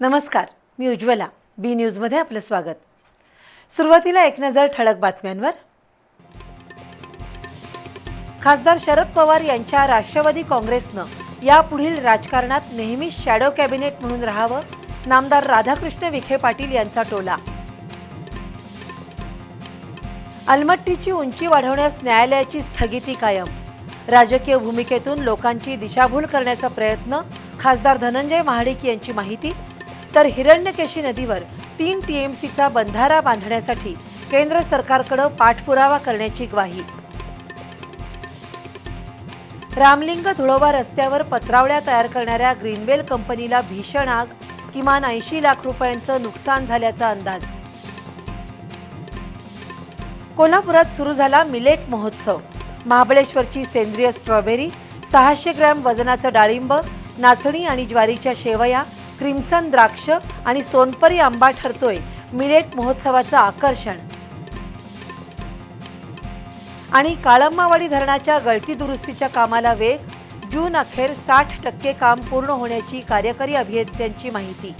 नमस्कार मी उज्ज्वला. बी न्यूजमध्ये आपलं स्वागत. सुरुवातीला एक नजर ठळक बातम्यांवर. खासदार शरद पवार यांच्या राष्ट्रवादी काँग्रेसनं यापुढील राजकारणात नेहमीच शॅडो कॅबिनेट म्हणून राहावं नामदार राधाकृष्ण विखे पाटील यांचा टोला. अलमट्टीची उंची वाढवण्यास न्यायालयाची स्थगिती कायम. राजकीय भूमिकेतून लोकांची दिशाभूल करण्याचा प्रयत्न खासदार धनंजय महाडिक यांची माहिती तर हिरण्यकेशी नदीवर तीन टीएमसीचा बंधारा बांधण्यासाठी केंद्र सरकारकडे पाठपुरावा करण्याची ग्वाही. रामलिंग धुळोबा रस्त्यावर पत्रावळ्या तयार करणाऱ्या ग्रीनवेल कंपनीला भीषण आग किमान ऐंशी लाख रुपयांचं नुकसान झाल्याचा अंदाज. कोल्हापुरात सुरू झाला मिलेट महोत्सव. महाबळेश्वरची सेंद्रिय स्ट्रॉबेरी सहाशे ग्रॅम वजनाचं डाळिंब नाचणी आणि ज्वारीच्या शेवया क्रिम्सन द्राक्ष आणि सोनपरी आंबा ठरतोय. मिलेट महोत्सवाचं आकर्षण. आणि काळम्मावाडी धरणाच्या गळती दुरुस्तीच्या कामाला वेग. जून अखेर साठ टक्के काम पूर्ण होण्याची कार्यकारी अभियंत्यांची माहिती.